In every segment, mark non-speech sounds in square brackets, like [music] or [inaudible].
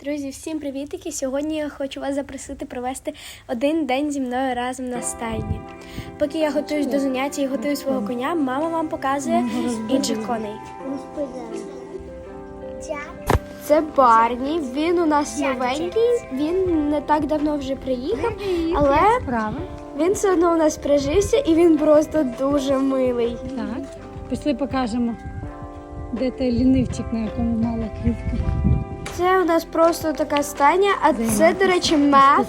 Друзі, всім привітики! Сьогодні я хочу вас запросити провести один день зі мною разом на стайні. Поки я готуюсь до заняття і готую свого коня, мама вам показує інших коней. Це Барні. Він у нас новенький. Він не так давно вже приїхав, але він все одно у нас прижився і він просто дуже милий. Так. Пішли покажемо, де той лінивчик, на якому мала квітка. Це у нас просто така стайня, а це, до речі,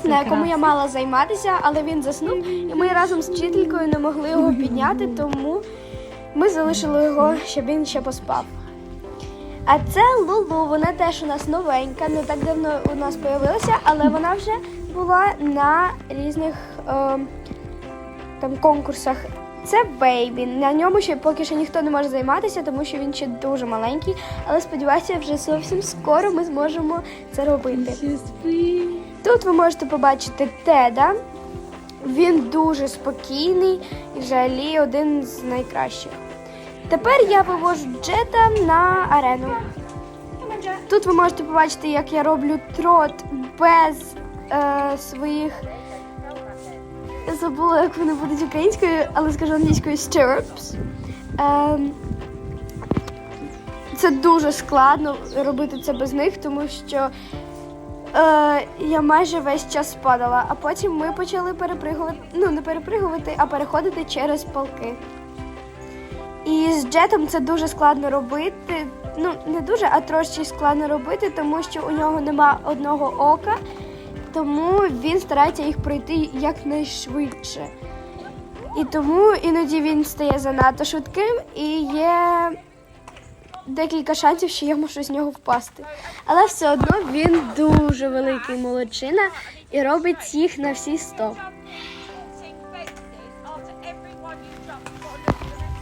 Це на якому я мала займатися, але він заснув, і ми разом з вчителькою не могли його [laughs] підняти, тому ми залишили його, щоб він ще поспав. А це Лулу, вона теж у нас новенька, не так давно у нас з'явилася, але вона вже була на різних е, там конкурсах. Це бейбі. На ньому ще поки що ніхто не може займатися, тому що він ще дуже маленький. Але сподіваюся, вже зовсім скоро ми зможемо це робити. Тут ви можете побачити Теда. Він дуже спокійний і взагалі один з найкращих. Тепер я вивожу Джета на арену. Тут ви можете побачити, як я роблю трот без е, своїх. Я забула, як вони будуть українською, але скажу англійською stirrups. Ем, це дуже складно робити це без них, тому що е, я майже весь час падала, а потім ми почали перепригувати, ну не перепригувати, а переходити через палки. І з джетом це дуже складно робити. Ну, не дуже, а трошки складно робити, тому що у нього нема одного ока, тому він старається їх пройти якнайшвидше. І тому іноді він стає занадто швидким і є декілька шансів, що я можу з нього впасти. Але все одно він дуже великий молодчина і робить їх на всі 100. counting faces after every one you jump. You've got to look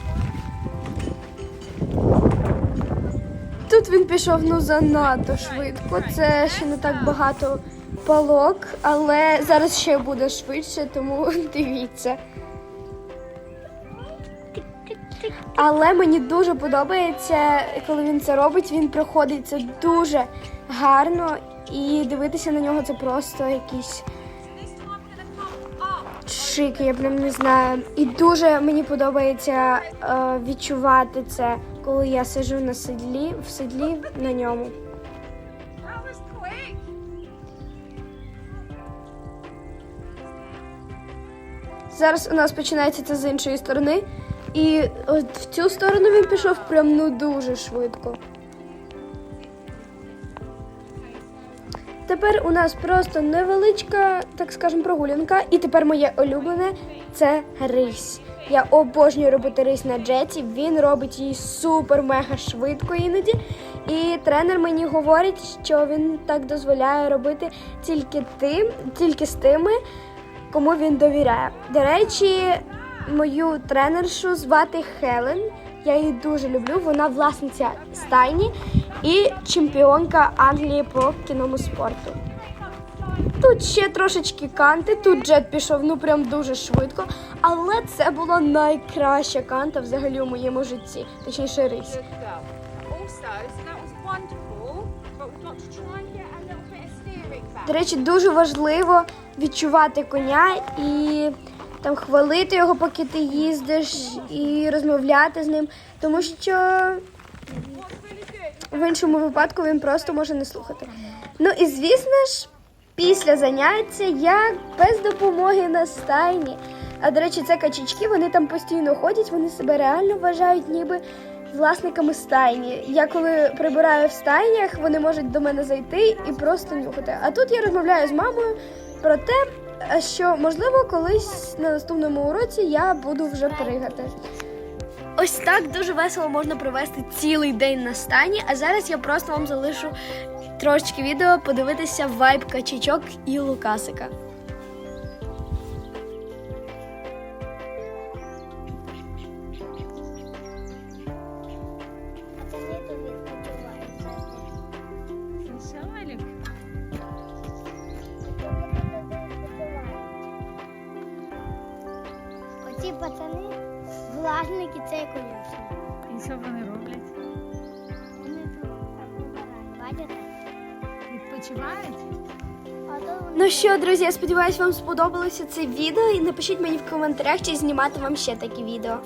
for the next one. Тут він пішов ну занадто швидко. Це ще не так багато палок, але зараз ще буде швидше, тому [laughs] дивіться. Але мені дуже подобається, коли він це робить. Він проходить це дуже гарно, і дивитися на нього це просто якийсь шик, я прям не знаю. І дуже мені подобається е, відчувати це, коли я сиджу на седлі, в седлі на ньому. Зараз у нас починається це з іншої сторони. І от в цю сторону він пішов прям ну дуже швидко. Тепер у нас просто невеличка, так скажемо, прогулянка. І тепер моє улюблене це рись. Я обожнюю робити рись на джеті. Він робить її супер-мега швидко іноді. І тренер мені говорить, що він так дозволяє робити тільки тим, тільки з тими, кому він довіряє. До речі, мою тренершу звати Хелен. Я її дуже люблю. Вона власниця стайні і чемпіонка Англії по кіному спорту. Тут ще трошечки канти, тут джет пішов ну прям дуже швидко, але це була найкраща канта взагалі у моєму житті, точніше рись. До речі, дуже важливо відчувати коня і там хвалити його, поки ти їздиш, і розмовляти з ним, тому що в іншому випадку він просто може не слухати. Ну і звісно ж, після заняття я без допомоги на стайні. А до речі, це качечки, вони там постійно ходять, вони себе реально вважають ніби власниками стайні. Я коли прибираю в стайнях, вони можуть до мене зайти і просто нюхати. А тут я розмовляю з мамою про те, що можливо колись на наступному уроці я буду вже пригати. Ось так дуже весело можна провести цілий день на стані. А зараз я просто вам залишу трошечки відео подивитися вайб качечок і Лукасика. Оці пацани, власники цієї конюшні. І що вони роблять? Вони тут так бачите? Відпочивають. Відпочивають? А то вони Ну що, друзі, я сподіваюся, вам сподобалося це відео. І напишіть мені в коментарях, чи знімати вам ще такі відео.